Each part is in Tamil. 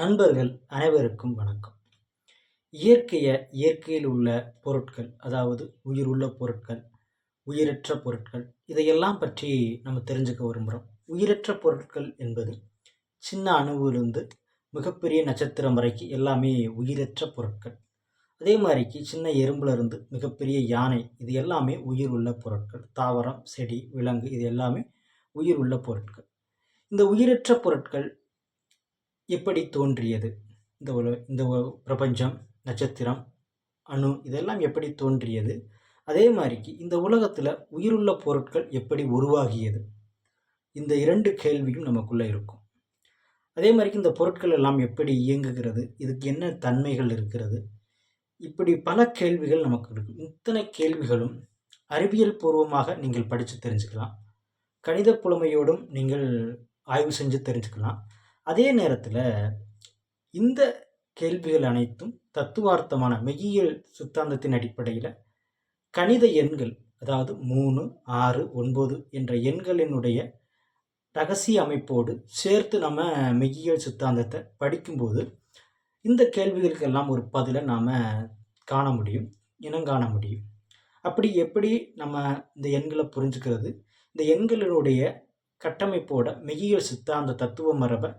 நண்பர்கள் அனைவருக்கும் வணக்கம். இயற்கையை இயற்கையில் உள்ள பொருட்கள் அதாவது உயிர் உள்ள பொருட்கள் உயிரற்ற பொருட்கள் இதையெல்லாம் பற்றி நம்ம தெரிஞ்சுக்க விரும்புகிறோம் உயிரற்ற பொருட்கள் என்பது சின்ன அணுவிலிருந்து மிகப்பெரிய நட்சத்திரம் வரைக்கும் எல்லாமே உயிரற்ற பொருட்கள். அதே மாதிரிக்கு சின்ன எறும்புலேருந்து மிகப்பெரிய யானை இது எல்லாமே உயிர் உள்ள பொருட்கள். தாவரம் செடி விலங்கு இது எல்லாமே உயிர் உள்ள பொருட்கள். இந்த உயிரற்ற பொருட்கள் எப்படி தோன்றியது. இந்த உல இந்த பிரபஞ்சம் நட்சத்திரம் அணு இதெல்லாம் எப்படி தோன்றியது? அதே மாதிரிக்கு இந்த உலகத்தில் உயிருள்ள பொருட்கள் எப்படி உருவாகியது? இந்த இரண்டு கேள்வியும் நமக்குள்ளே இருக்கும். அதே மாதிரிக்கு இந்த பொருட்கள் எல்லாம் எப்படி இயங்குகிறது? இதுக்கு என்ன தன்மைகள் இருக்கிறது? இப்படி பல கேள்விகள் நமக்கு இருக்கும். இத்தனை கேள்விகளும் அறிவியல் பூர்வமாக நீங்கள் படித்து தெரிஞ்சுக்கலாம். கணித புலமையோடும் நீங்கள் ஆய்வு செஞ்சு தெரிஞ்சுக்கலாம். அதே நேரத்தில் இந்த கேள்விகள் அனைத்தும் தத்துவார்த்தமான மெய்யியல் சித்தாந்தத்தின் அடிப்படையில் கணித எண்கள் அதாவது மூணு ஆறு ஒன்பது என்ற எண்களினுடைய ரகசிய அமைப்போடு சேர்த்து நம்ம மெய்யியல் சித்தாந்தத்தை படிக்கும்போது இந்த கேள்விகளுக்கெல்லாம் ஒரு பதிலை நாம் காண முடியும் இனங்காண முடியும். அப்படி எப்படி நம்ம இந்த எண்களை புரிஞ்சுக்கிறது? இந்த எண்களினுடைய கட்டமைப்போட மெய்யியல் சித்தாந்த தத்துவ மரபை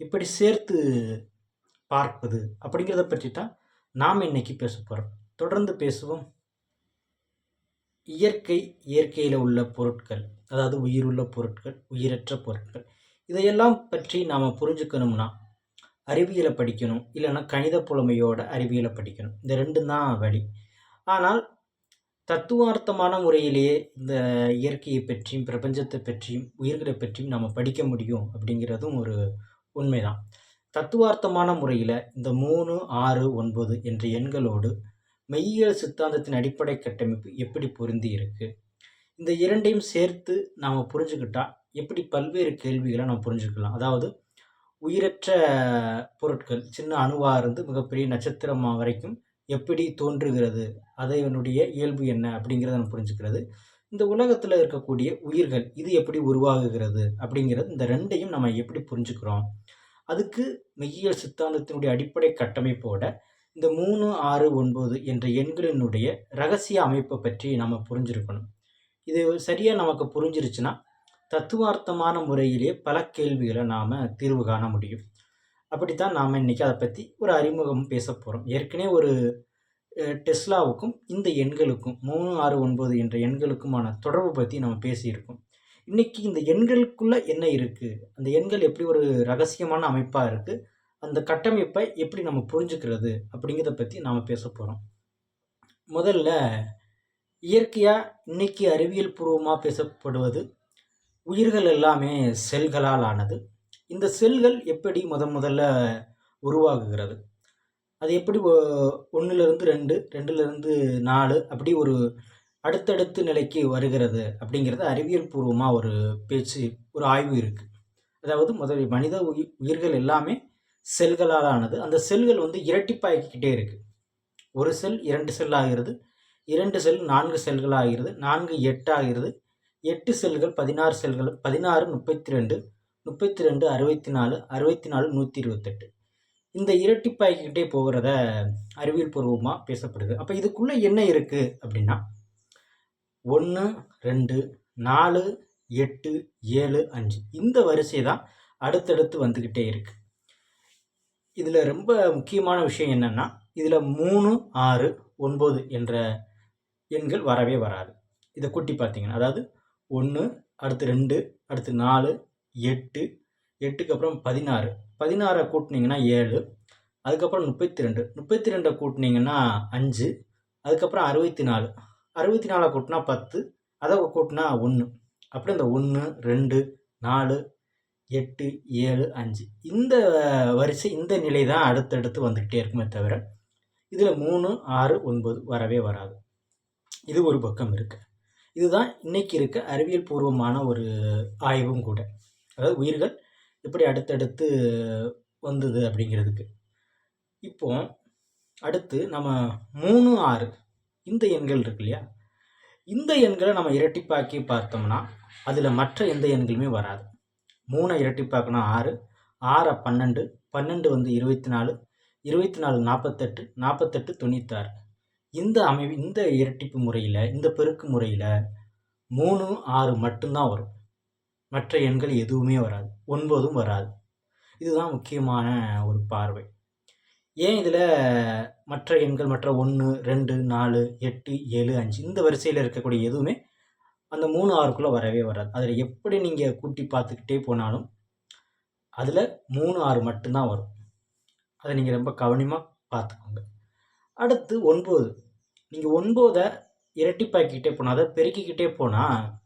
இப்படி சேர்த்து பார்ப்பது அப்படிங்கிறத பற்றி தான் நாம் இன்னைக்கு பேச போகிறோம் தொடர்ந்து பேசுவோம். இயற்கை இயற்கையில் உள்ள பொருட்கள் அதாவது உயிருள்ள பொருட்கள் உயிரற்ற பொருட்கள் இதையெல்லாம் பற்றி நாம் புரிஞ்சுக்கணும்னா அறிவியலை படிக்கணும் இல்லைன்னா கணித புலமையோட அறிவியலை படிக்கணும். இந்த ரெண்டும் தான் வழி. ஆனால் தத்துவார்த்தமான முறையிலேயே இந்த இயற்கையை பற்றியும் பிரபஞ்சத்தை பற்றியும் உயிர்களை பற்றியும் நம்ம படிக்க முடியும் அப்படிங்கிறதும் ஒரு உண்மைதான். தத்துவார்த்தமான முறையில் இந்த மூணு ஆறு ஒன்பது என்ற எண்களோடு மெய்யியல் சித்தாந்தத்தின் அடிப்படை கட்டமைப்பு எப்படி பொருந்தி இருக்கு? இந்த இரண்டையும் சேர்த்து நாம் புரிஞ்சுக்கிட்டா எப்படி பல்வேறு கேள்விகளை நாம் புரிஞ்சுக்கலாம். அதாவது உயிரற்ற பொருட்கள் சின்ன அணுவாக இருந்து மிகப்பெரிய நட்சத்திரம் வரைக்கும் எப்படி தோன்றுகிறது? அதனுடைய இயல்பு என்ன அப்படிங்கிறத நம்ம புரிஞ்சுக்கிறது. இந்த உலகத்தில் இருக்கக்கூடிய உயிர்கள் இது எப்படி உருவாகுகிறது அப்படிங்கிறது இந்த ரெண்டையும் நம்ம எப்படி புரிஞ்சுக்கிறோம்? அதுக்கு மெய்யியல் சித்தாந்தத்தினுடைய அடிப்படை கட்டமைப்போட இந்த மூணு ஆறு ஒன்பது என்ற எண்களினுடைய ரகசிய அமைப்பை பற்றி நம்ம புரிஞ்சிருக்கணும். இது சரியாக நமக்கு புரிஞ்சிருச்சுன்னா தத்துவார்த்தமான முறையிலே பல கேள்விகளை நாம் தீர்வு காண முடியும். அப்படித்தான் நாம் இன்றைக்கி அதை பற்றி ஒரு அறிமுகம் பேச போகிறோம் ஏற்கனவே ஒரு டெஸ்லாவுக்கும் இந்த எண்களுக்கும் மூணு ஆறு ஒன்பது என்ற எண்களுக்குமான தொடர்பு பற்றி நம்ம பேசியிருக்கோம். இன்றைக்கி இந்த எண்களுக்குள்ளே என்ன இருக்குது அந்த எண்கள் எப்படி ஒரு ரகசியமான அமைப்பாக இருக்குது அந்த கட்டமைப்பை எப்படி நம்ம புரிஞ்சுக்கிறது? அப்படிங்கிறத பற்றி நாம் பேச போகிறோம் முதல்ல இயற்கையாக இன்றைக்கி அறிவியல் பூர்வமாக பேசப்படுவது உயிர்கள் எல்லாமே செல்களால் ஆனது. இந்த செல்கள் எப்படி முத முதல்ல உருவாகுகிறது? அது எப்படி ஒன்றுலேருந்து ரெண்டு ரெண்டுலேருந்து நாலு அப்படி ஒரு அடுத்தடுத்து நிலைக்கு வருகிறது அப்படிங்கிறது அறிவியல் பூர்வமாக ஒரு பேச்சு ஒரு ஆய்வு இருக்குது அதாவது முதல் மனித உயிர் உயிர்கள் எல்லாமே செல்களால் ஆனது அந்த செல்கள் வந்து இரட்டிப்பாக்கிக்கிட்டே இருக்குது ஒரு செல் இரண்டு செல் ஆகிறது இரண்டு செல் நான்கு செல்கள் ஆகிறது நான்கு எட்டு ஆகிறது எட்டு செல்கள் பதினாறு செல்கள் பதினாறு முப்பத்தி ரெண்டு முப்பத்தி ரெண்டு அறுபத்தி நாலு அறுபத்தி நாலு நூற்றி இருபத்தெட்டு. இந்த இரட்டிப்பாக்கிக்கிட்டே போகிறத அறிவியல் பூர்வமாக பேசப்படுது. அப்போ இதுக்குள்ளே என்ன இருக்குது அப்படின்னா ஒன்று ரெண்டு நாலு எட்டு ஏழு அஞ்சு. இந்த வரிசை தான் அடுத்தடுத்து வந்துக்கிட்டே இருக்குது இதில் ரொம்ப முக்கியமான விஷயம் என்னென்னா இதில் மூணு ஆறு ஒன்பது என்ற எண்கள் வரவே வராது. இதை கூட்டி பார்த்தீங்கன்னா அதாவது ஒன்று அடுத்து ரெண்டு அடுத்து நாலு எட்டு எட்டுக்கு அப்புறம் பதினாறு. பதினாறை கூட்டினீங்கன்னா ஏழு அதுக்கப்புறம் முப்பத்தி ரெண்டு முப்பத்தி ரெண்டை கூட்டினீங்கன்னா அஞ்சு அதுக்கப்புறம் அறுபத்தி நாலு அறுபத்தி நாலை கூட்டினா பத்து அதை கூட்டினா ஒன்று. அப்படி இந்த ஒன்று ரெண்டு நாலு எட்டு ஏழு அஞ்சு. இந்த வரிசை இந்த நிலை தான் அடுத்தடுத்து வந்துக்கிட்டே இருக்குமே தவிர இதில் மூணு ஆறு ஒன்பது வரவே வராது. இது ஒரு பக்கம் இருக்குது இதுதான் இன்னைக்கு இருக்க அறிவியல் பூர்வமான ஒரு ஆய்வும் கூட. அதாவது உயிர்கள் எப்படி அடுத்தடுத்து வந்தது அப்படிங்கிறதுக்கு. இப்போ அடுத்து நம்ம மூணு ஆறு இந்த எண்கள் இருக்கு இல்லையா? இந்த எண்களை நம்ம இரட்டிப்பாக்கி பார்த்தோம்னா அதில் மற்ற எந்த எண்களுமே வராது. மூணை இரட்டிப்பாக்கினா ஆறு ஆறை பன்னெண்டு பன்னெண்டு வந்து இருபத்தி நாலு இருபத்தி நாலு நாற்பத்தெட்டு நாற்பத்தெட்டு தொண்ணூத்தாறு. இந்த அமைவு இந்த இரட்டிப்பு முறையில் இந்த பெருக்கு முறையில் மூணு ஆறு மட்டும்தான் வரும். மற்ற எண்கள் எதுவுமே வராது. ஒன்பதும் வராது. இதுதான் முக்கியமான ஒரு பார்வை. ஏன் இதில் மற்ற எண்கள் மற்ற ஒன்று ரெண்டு நாலு எட்டு ஏழு அஞ்சு இந்த வரிசையில் இருக்கக்கூடிய எதுவுமே அந்த மூணு ஆறுக்குள்ளே வரவே வராது. அதில் எப்படி நீங்கள் கூட்டி பார்த்துக்கிட்டே போனாலும் அதில் மூணு ஆறு மட்டும்தான் வரும். அதை நீங்கள் ரொம்ப கவனமாக பார்த்துக்கோங்க. அடுத்து ஒன்பது. நீங்கள் ஒன்பதை இரட்டிப்பாக்கிக்கிட்டே போனால் அதை பெருக்கிக்கிட்டே போனால்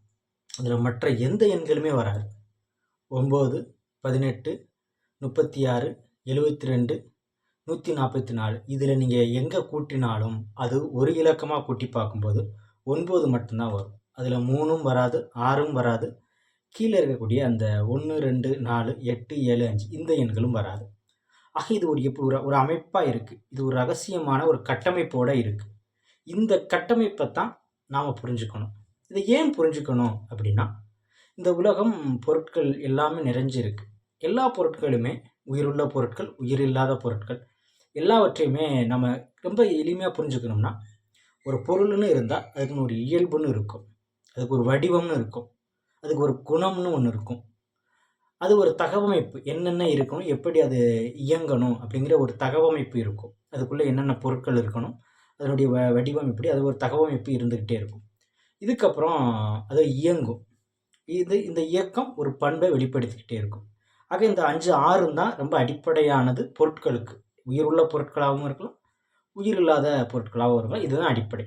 அதில் மற்ற எந்த எண்களுமே வராது. ஒம்பது பதினெட்டு முப்பத்தி ஆறு எழுபத்தி ரெண்டு நூற்றி நாற்பத்தி நாலு இதில் நீங்கள் எங்கே கூட்டினாலும் அது ஒரு இலக்கமாக கூட்டி பார்க்கும்போது ஒன்பது மட்டும்தான் வரும். அதில் மூணும் வராது ஆறும் வராது. கீழே இருக்கக்கூடிய அந்த ஒன்று ரெண்டு நாலு எட்டு ஏழு அஞ்சு இந்த எண்களும் வராது. ஆக இது ஒரு எப்படி ஒரு ஒரு அமைப்பாக இருக்குது இது ஒரு ரகசியமான ஒரு கட்டமைப்போடு இருக்குது இந்த கட்டமைப்பை தான் நாம் புரிஞ்சுக்கணும். இதை ஏன் புரிஞ்சுக்கணும் அப்படின்னா இந்த உலகம் பொருட்கள் எல்லாமே நிறைஞ்சிருக்கு. எல்லா பொருட்களுமே உயிருள்ள பொருட்கள் உயிர் இல்லாத பொருட்கள் எல்லாவற்றையுமே நம்ம ரொம்ப எளிமையாக புரிஞ்சுக்கணும்னா ஒரு பொருள்னு இருந்தால் அதுக்குன்னு ஒரு இயல்புன்னு இருக்கும். அதுக்கு ஒரு வடிவம்னு இருக்கும். அதுக்கு ஒரு குணம்னு ஒன்று இருக்கும். அது ஒரு தகவமைப்பு. என்னென்ன இருக்கணும் எப்படி அது இயங்கணும் அப்படிங்கிற ஒரு தகவமைப்பு இருக்கும். அதுக்குள்ளே என்னென்ன பொருட்கள் இருக்கணும் அதனுடைய வ வடிவம் எப்படி அது ஒரு தகவமைப்பு இருந்துக்கிட்டே இருக்கும். இதுக்கப்புறம் அது இயங்கும். இது இந்த இயக்கம் ஒரு பண்பை வெளிப்படுத்திக்கிட்டே இருக்கும். ஆக இந்த அஞ்சு ஆறும் தான் ரொம்ப அடிப்படையானது பொருட்களுக்கு. உயிர் உள்ள பொருட்களாகவும் இருக்கலாம் உயிர் இல்லாத பொருட்களாகவும் இருக்கலாம். இதுதான் அடிப்படை.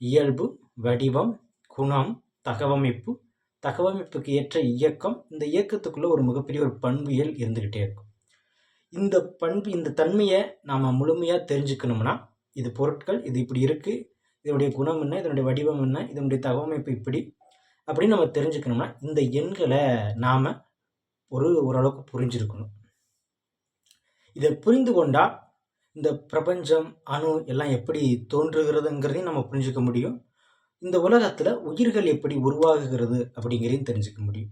இயல்பு வடிவம் குணம் தகவமைப்பு. தகவமைப்புக்கு ஏற்ற இயக்கம் இந்த இயக்கத்துக்குள்ளே ஒரு மிகப்பெரிய ஒரு பண்பியல் இருந்துக்கிட்டே இருக்கும். இந்த பண்பு இந்த தன்மையை நாம் முழுமையாக தெரிஞ்சுக்கணும்னா இது பொருட்கள் இது இப்படி இருக்குது இதனுடைய குணம் என்ன? இதனுடைய வடிவம் என்ன? இதனுடைய தகவமைப்பு இப்படி. அப்படின்னு நம்ம தெரிஞ்சுக்கணும்னா இந்த எண்களை நாம் ஒரு ஓரளவுக்கு புரிஞ்சிருக்கணும். இதை புரிந்து கொண்டால் இந்த பிரபஞ்சம் அணு எல்லாம் எப்படி தோன்றுகிறதுங்கிறதையும் நம்ம புரிஞ்சுக்க முடியும். இந்த உலகத்தில் உயிர்கள் எப்படி உருவாகுகிறது அப்படிங்கிறதையும் தெரிஞ்சுக்க முடியும்.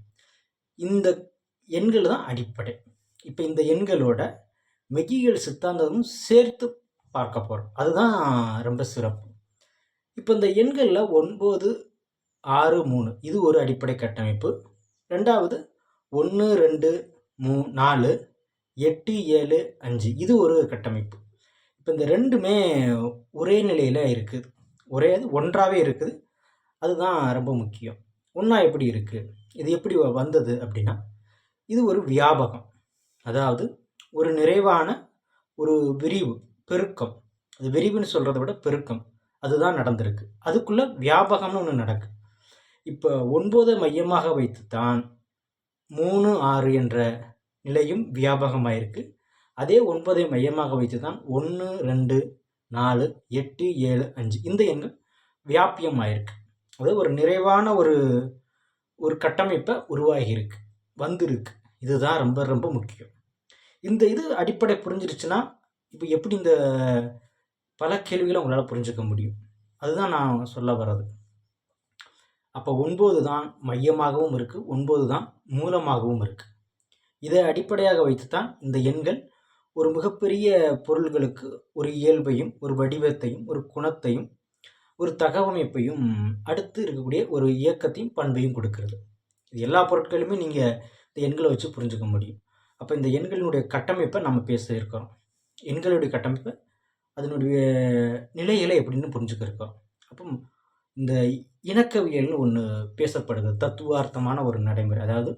இந்த எண்கள் தான் அடிப்படை. இப்போ இந்த எண்களோட மெய்யியல் சித்தாந்தமும் சேர்த்து பார்க்க போகிறோம் அதுதான் ரொம்ப சிறப்பு. இப்போ இந்த எண்களில் ஒன்பது ஆறு மூணு. இது ஒரு அடிப்படை கட்டமைப்பு. ரெண்டாவது ஒன்று ரெண்டு மூ நாலு எட்டு ஏழு அஞ்சு. இது ஒரு கட்டமைப்பு. இப்போ இந்த ரெண்டுமே ஒரே நிலையில் இருக்குது ஒரே ஒன்றாகவே இருக்குது. அதுதான் ரொம்ப முக்கியம். ஒன்றா எப்படி இருக்குது இது எப்படி வந்தது அப்படின்னா இது ஒரு வியாபகம். அதாவது ஒரு நிறைவான ஒரு விரிவு பெருக்கம். அது விரிவுன்னு சொல்கிறத விட பெருக்கம். அதுதான் நடந்திருக்கு. அதுக்குள்ளே வியாபகம்னு ஒன்று நடக்கு. இப்போ ஒன்பதை மையமாக வைத்து தான் மூணு ஆறு என்ற நிலையும் வியாபகமாயிருக்கு. அதே ஒன்பதை மையமாக வைத்து தான் ஒன்று ரெண்டு நாலு எட்டு ஏழு அஞ்சு இந்த எண்கள் வியாபியம் ஆயிருக்கு அதாவது ஒரு நிறைவான ஒரு ஒரு கட்டமைப்பை உருவாகியிருக்கு. வந்திருக்கு. இதுதான் ரொம்ப ரொம்ப முக்கியம். இந்த இது அடிப்படை புரிஞ்சிருச்சுன்னா இப்போ எப்படி இந்த பல கேள்விகளை உங்களால் புரிஞ்சுக்க முடியும். அதுதான் நான் சொல்ல வர்றது. அப்போ ஒன்பது தான் மையமாகவும் இருக்குது ஒன்பது தான் மூலமாகவும் இருக்குது இதை அடிப்படையாக வைத்து தான் இந்த எண்கள் ஒரு மிகப்பெரிய பொருள்களுக்கு ஒரு இயல்பையும் ஒரு வடிவத்தையும் ஒரு குணத்தையும் ஒரு தகவமைப்பையும் அடுத்து இருக்கக்கூடிய ஒரு இயக்கத்தையும் பண்பையும் கொடுக்கிறது. இது எல்லா பொருட்களுமே நீங்கள் இந்த எண்களை வச்சு புரிஞ்சுக்க முடியும். அப்போ இந்த எண்களினுடைய கட்டமைப்பை நம்ம பேச இருக்கிறோம் எண்களுடைய கட்டமைப்பை அதனுடைய நிலைகளை எப்படின்னு புரிஞ்சுக்கிருக்கோம் அப்போ இந்த இணக்கவியல்னு ஒன்று பேசப்படுது. தத்துவார்த்தமான ஒரு நடைமுறை. அதாவது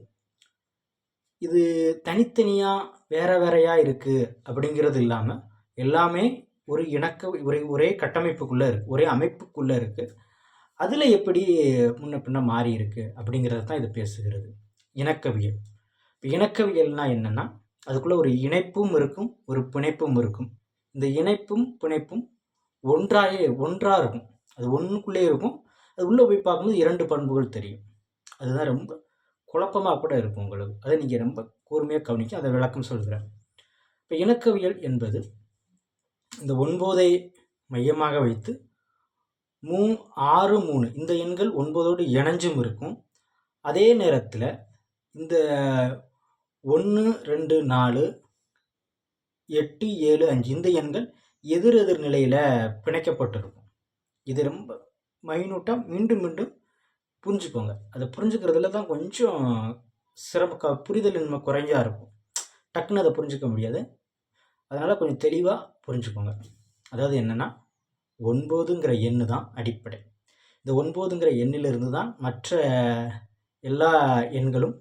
இது தனித்தனியாக வேற வேறையாக இருக்குது அப்படிங்கிறது இல்லாமல் எல்லாமே ஒரு இணக்க ஒரே ஒரே கட்டமைப்புக்குள்ளே இருக்குது ஒரே அமைப்புக்குள்ளே இருக்குது அதில் எப்படி முன்ன பின்ன மாறி இருக்குது அப்படிங்கிறது தான் இது பேசுகிறது. இணக்கவியல். இப்போ இணக்கவியல்னால் என்னென்னா அதுக்குள்ளே ஒரு இணைப்பும் இருக்கும் ஒரு பிணைப்பும் இருக்கும். இந்த இணைப்பும் பிணைப்பும் ஒன்றாயே ஒன்றாக இருக்கும். அது ஒன்றுக்குள்ளே இருக்கும். அது உள்ளே போய் பார்க்கும்போது இரண்டு பண்புகள் தெரியும். அதுதான் ரொம்ப குழப்பமாக கூட இருக்கும் உங்களுக்கு. அதை நீங்கள் ரொம்ப கூர்மையாக கவனிக்க அதை விளக்கம் சொல்கிறேன். இப்போ இணக்கவியல் என்பது இந்த ஒன்பதை மையமாக வைத்து மூ ஆறு மூணு இந்த எண்கள் ஒன்பதோடு இணைஞ்சும் இருக்கும். அதே நேரத்தில் இந்த ஒன்று ரெண்டு நாலு எட்டு ஏழு அஞ்சு இந்த எண்கள் எதிர் எதிர் நிலையில் பிணைக்கப்பட்டிருக்கும். இது ரொம்ப மைனூட்டாக மீண்டும் மீண்டும் புரிஞ்சுக்கோங்க. அதை புரிஞ்சுக்கிறதுல தான் கொஞ்சம் சிரம க புரிதலின்மை குறைஞ்சா இருக்கும். டக்குன்னு அதை புரிஞ்சிக்க முடியாது. அதனால் கொஞ்சம் தெளிவாக புரிஞ்சுக்கோங்க. அதாவது என்னென்னா ஒன்பதுங்கிற எண்ணு தான் அடிப்படை. இந்த ஒன்பதுங்கிற எண்ணிலிருந்து தான் மற்ற எல்லா எண்களும்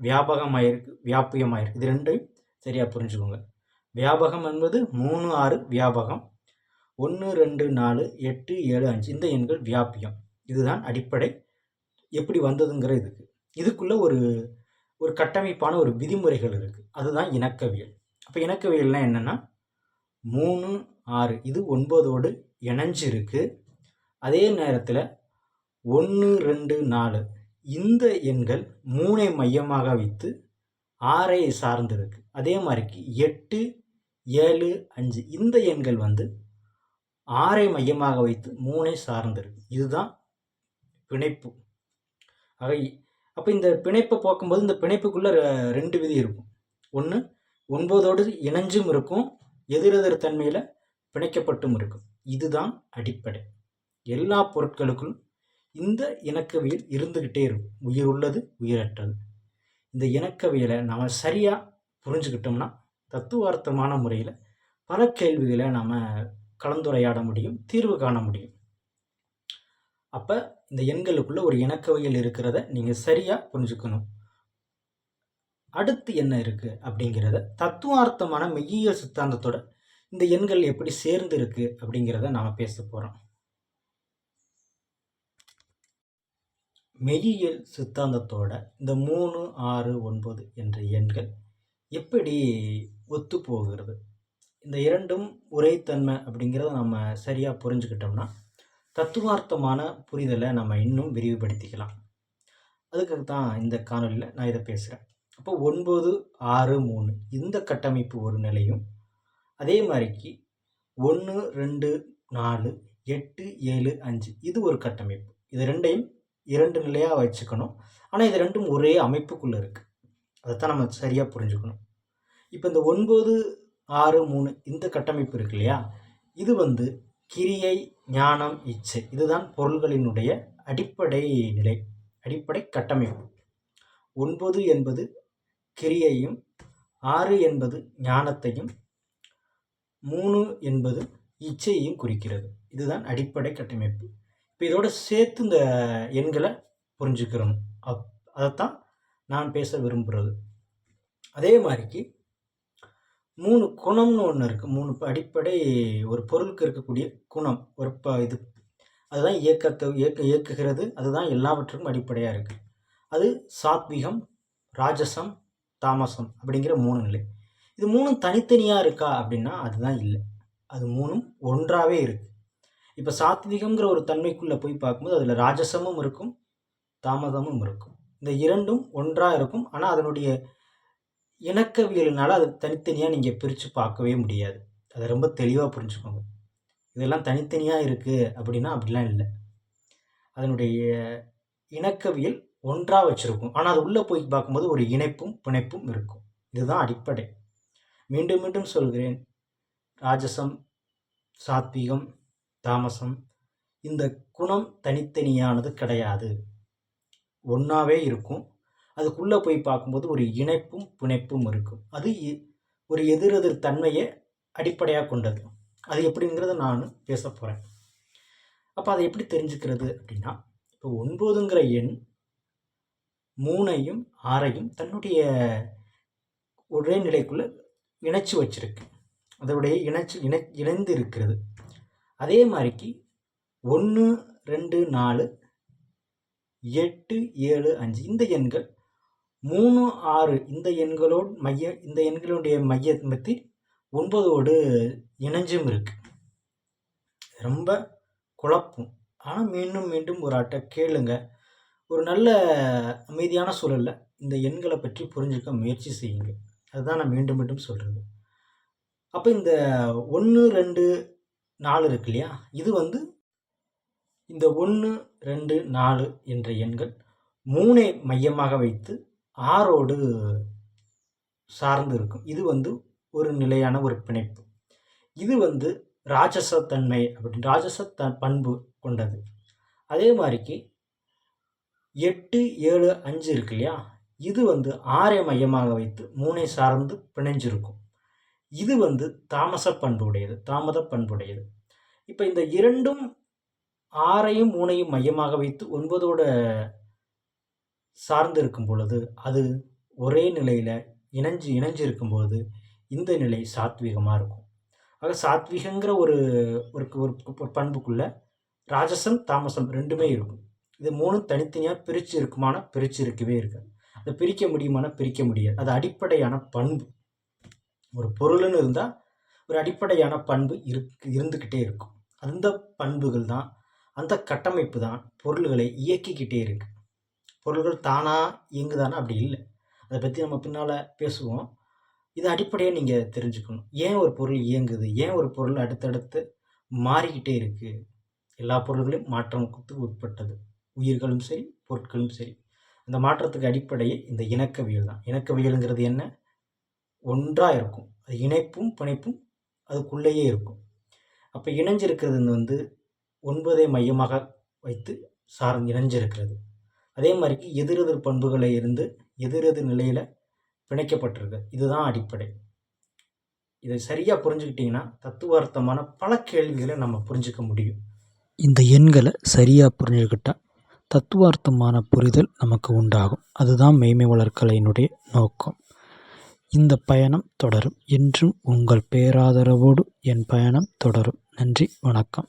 வியாபகமாயிருக்கு இருக்குது இது ரெண்டையும் சரியாக புரிஞ்சுக்கோங்க. வியாபகம் என்பது மூணு ஆறு வியாபகம். ஒன்று ரெண்டு நாலு எட்டு ஏழு அஞ்சு. இந்த எண்கள் வியாபியம். இதுதான் அடிப்படை எப்படி வந்ததுங்கிற இதுக்கு. இதுக்குள்ளே ஒரு ஒரு கட்டமைப்பான ஒரு விதிமுறைகள் இருக்குது அதுதான் இணக்கவியல். அப்போ இணக்கவியல்னால் என்னென்னா மூணு ஆறு. இது ஒன்பதோடு இணைஞ்சு இருக்குது அதே நேரத்தில் ஒன்று ரெண்டு நாலு. இந்த எண்கள் மூணை மையமாக வைத்து ஆறை சார்ந்திருக்கு. அதே மாதிரிக்கு எட்டு ஏழு அஞ்சு. இந்த எண்கள் வந்து ஆறை மையமாக வைத்து மூணை சார்ந்திருக்கு. இதுதான் பிணைப்பு. ஆக அப்போ இந்த பிணைப்பை பார்க்கும்போது இந்த பிணைப்புக்குள்ளே ரெண்டு விதி இருக்கும். ஒன்று ஒன்பதோடு இணைஞ்சும் இருக்கும் எதிரெதிர் தன்மையில் பிணைக்கப்பட்டும் இருக்கும். இதுதான் அடிப்படை. எல்லா பொருட்களுக்கும் இந்த இணக்கவியல் இருந்துக்கிட்டே இருக்கும். உயிர் உள்ளது உயிரற்றது. இந்த இணக்கவியலை நாம் சரியாக புரிஞ்சுக்கிட்டோம்னா தத்துவார்த்தமான முறையில் பல கேள்விகளை நாம் கலந்துரையாட முடியும் தீர்வு காண முடியும். அப்போ இந்த எண்களுக்குள்ள ஒரு இணக்கவியல் இருக்கிறத நீங்கள் சரியாக புரிஞ்சுக்கணும். அடுத்து என்ன இருக்குது அப்படிங்கிறத தத்துவார்த்தமான மெய்யியல் சித்தாந்தத்தோட இந்த எண்கள் எப்படி சேர்ந்து இருக்கு அப்படிங்கிறத நாம் பேச போகிறோம் மெய்யியல் சித்தாந்தத்தோட இந்த மூணு ஆறு ஒன்பது என்ற எண்கள் எப்படி ஒத்து போகிறது இந்த இரண்டும் ஒரே தன்மை அப்படிங்கிறத நம்ம சரியாக புரிஞ்சுக்கிட்டோம்னா தத்துவார்த்தமான புரிதலை நம்ம இன்னும் விரிவுபடுத்திக்கலாம். அதுக்கு தான் இந்த காணொலியில் நான் இதை பேசுகிறேன் அப்போ ஒன்பது ஆறு மூணு இந்த கட்டமைப்பு ஒரு நிலையும் அதே மாதிரிக்கு ஒன்று ரெண்டு நாலு எட்டு ஏழு அஞ்சு இது ஒரு கட்டமைப்பு. இது ரெண்டையும் இரண்டு நிலையாக வச்சுக்கணும். ஆனால் இது ரெண்டும் ஒரே அமைப்புக்குள்ளே இருக்குது அதைத்தான் நம்ம சரியாக புரிஞ்சுக்கணும். இப்போ இந்த ஒன்பது ஆறு மூணு இந்த கட்டமைப்பு இருக்கு இல்லையா? இது வந்து கிரியை ஞானம் இச்சை இதுதான் பொருள்களினுடைய அடிப்படை நிலை அடிப்படை கட்டமைப்பு. ஒன்பது என்பது கிரியையும் ஆறு என்பது ஞானத்தையும் மூணு என்பது இச்சையையும் குறிக்கிறது. இதுதான் அடிப்படை கட்டமைப்பு. இப்போ இதோட சேர்த்து இந்த எண்களை புரிஞ்சுக்கிறோம். அப் அதைத்தான் நான் பேச விரும்புகிறது அதே மாதிரிக்கு மூணு குணம்னு ஒன்று இருக்குது மூணு அடிப்படை ஒரு பொருளுக்கு இருக்கக்கூடிய குணம் ஒரு ப இது. அதுதான் இயக்கத்தை இயக்க இயக்குகிறது. அதுதான் எல்லாவற்றுக்கும் அடிப்படையாக இருக்குது அது சாத்விகம் ராஜசம் தாமசம் அப்படிங்கிற மூணு நிலை. இது மூணும் தனித்தனியாக இருக்கா அப்படின்னா அதுதான் இல்லை. அது மூணும் ஒன்றாகவே இருக்குது இப்போ சாத்விகம்ங்கிற ஒரு தன்மைக்குள்ளே போய் பார்க்கும்போது அதில் ராஜசமும் இருக்கும் தாமதமும் இருக்கும். இந்த இரண்டும் ஒன்றாக இருக்கும். ஆனால் அதனுடைய இணக்கவியலினால் அது தனித்தனியாக நீங்கள் பிரித்து பார்க்கவே முடியாது. அதை ரொம்ப தெளிவாக புரிஞ்சுக்கோங்க. இதெல்லாம் தனித்தனியாக இருக்குது அப்படின்னா அப்படிலாம் இல்லை. அதனுடைய இணக்கவியல் ஒன்றாக வச்சுருக்கும். ஆனால் அது உள்ளே போய் பார்க்கும்போது ஒரு இணைப்பும் பிணைப்பும் இருக்கும். இதுதான் அடிப்படை. மீண்டும் மீண்டும் சொல்கிறேன். ராஜசம் சாத்வீகம் தாமசம் இந்த குணம் தனித்தனியானது கிடையாது. ஒன்றாவே இருக்கும். அதுக்குள்ளே போய் பார்க்கும்போது ஒரு இணைப்பும் பிணைப்பும் இருக்கும். அது ஒரு எதிரெதிர் தன்மையை அடிப்படையாக கொண்டது. அது எப்படிங்கிறத நான் பேச போகிறேன் அப்போ அதை எப்படி தெரிஞ்சுக்கிறது அப்படின்னா இப்போ ஒன்பதுங்கிற எண் மூணையும் ஆறையும் தன்னுடைய ஒரே நிலைக்குள்ளே இணைச்சி வச்சிருக்கு. அதோடைய இணைச்சி இணை இணைந்து இருக்கிறது. அதே மாதிரிக்கு ஒன்று ரெண்டு நாலு எட்டு ஏழு அஞ்சு. இந்த எண்கள் மூணு ஆறு. இந்த எண்களோடு மைய இந்த எண்களுடைய மையத்தில் ஒன்பதோடு இணைஞ்சும் இருக்கு. ரொம்ப குழப்பம். ஆனால் மீண்டும் மீண்டும் ஒரு ஆட்டை கேளுங்க. ஒரு நல்ல அமைதியான சூழலில் இந்த எண்களை பற்றி புரிஞ்சுக்க முயற்சி செய்யுங்க. அதுதான் நான் மீண்டும் மீண்டும் சொல்கிறது அப்போ இந்த ஒன்று ரெண்டு நாலு இருக்கு இல்லையா? இது வந்து இந்த ஒன்று ரெண்டு நாலு என்ற எண்கள் மூணை மையமாக வைத்து ஆறோடு சார்ந்து இருக்கும் இது வந்து ஒரு நிலையான ஒரு பிணைப்பு. இது வந்து ராஜசத்தன்மை அப்படின்னு ராஜச த பண்பு கொண்டது. அதே மாதிரிக்கு எட்டு ஏழு அஞ்சு இருக்கு இல்லையா? இது வந்து ஆறை மையமாக வைத்து மூனை சார்ந்து பிணைஞ்சிருக்கும். இது வந்து தாமச பண்புடையது தாமத பண்புடையது. இப்போ இந்த இரண்டும் ஆறையும் மூனையும் மையமாக வைத்து ஒன்பதோட சார்ந்து இருக்கும் பொழுது அது ஒரே நிலையில் இணைஞ்சு இணைஞ்சு இருக்கும்போது இந்த நிலை சாத்வீகமாக இருக்கும். ஆக சாத்வீகங்கிற ஒரு ஒரு ஒரு ராஜசம் தாமசம் ரெண்டுமே இருக்கும். இது மூணும் தனித்தனியாக பிரித்து இருக்குமான பிரித்து இருக்கவே இருக்காது. அதை பிரிக்க முடியுமான பிரிக்க முடியாது. அது அடிப்படையான பண்பு. ஒரு பொருள்னு இருந்தால் ஒரு அடிப்படையான பண்பு இருக்கு இருந்துக்கிட்டே இருக்கும். அந்த பண்புகள் தான் அந்த கட்டமைப்பு தான் பொருள்களை இயக்கிக்கிட்டே இருக்கு. பொருள்கள் தானாக இயங்குதானா? அப்படி இல்லை. அதை பற்றி நம்ம பின்னால் பேசுவோம். இது அடிப்படையாக நீங்கள் தெரிஞ்சுக்கணும். ஏன் ஒரு பொருள் இயங்குது? ஏன் ஒரு பொருள் அடுத்தடுத்து மாறிக்கிட்டே இருக்குது எல்லா பொருள்களையும் மாற்றத்துக்கு உட்பட்டது. உயிர்களும் சரி பொருட்களும் சரி. அந்த மாற்றத்துக்கு அடிப்படையே இந்த இணக்கவியல் தான். இணக்கவியலுங்கிறது என்ன? ஒன்றாக இருக்கும். அது இணைப்பும் பிணைப்பும் அதுக்குள்ளேயே இருக்கும். அப்போ இணைஞ்சிருக்கிறது வந்து ஒன்பதை மையமாக வைத்து சார்ந்து இணைஞ்சிருக்கிறது. அதே மாதிரிக்கு எதிரெதிர் பண்புகளை இருந்து எதிரெதிர் நிலையில் பிணைக்கப்பட்டிருக்கு. இதுதான் அடிப்படை. இதை சரியாக புரிஞ்சுக்கிட்டிங்கன்னா தத்துவார்த்தமான பல கேள்விகளை நம்ம புரிஞ்சிக்க முடியும். இந்த எண்களை சரியாக புரிஞ்சுக்கிட்டால் தத்துவார்த்தமான புரிதல் நமக்கு உண்டாகும். அதுதான் மெய்மை வளர்க்கலையினுடைய நோக்கம். இந்த பயணம் தொடரும். என்றும் உங்கள் பேராதரவோடு என் பயணம் தொடரும். நன்றி. வணக்கம்.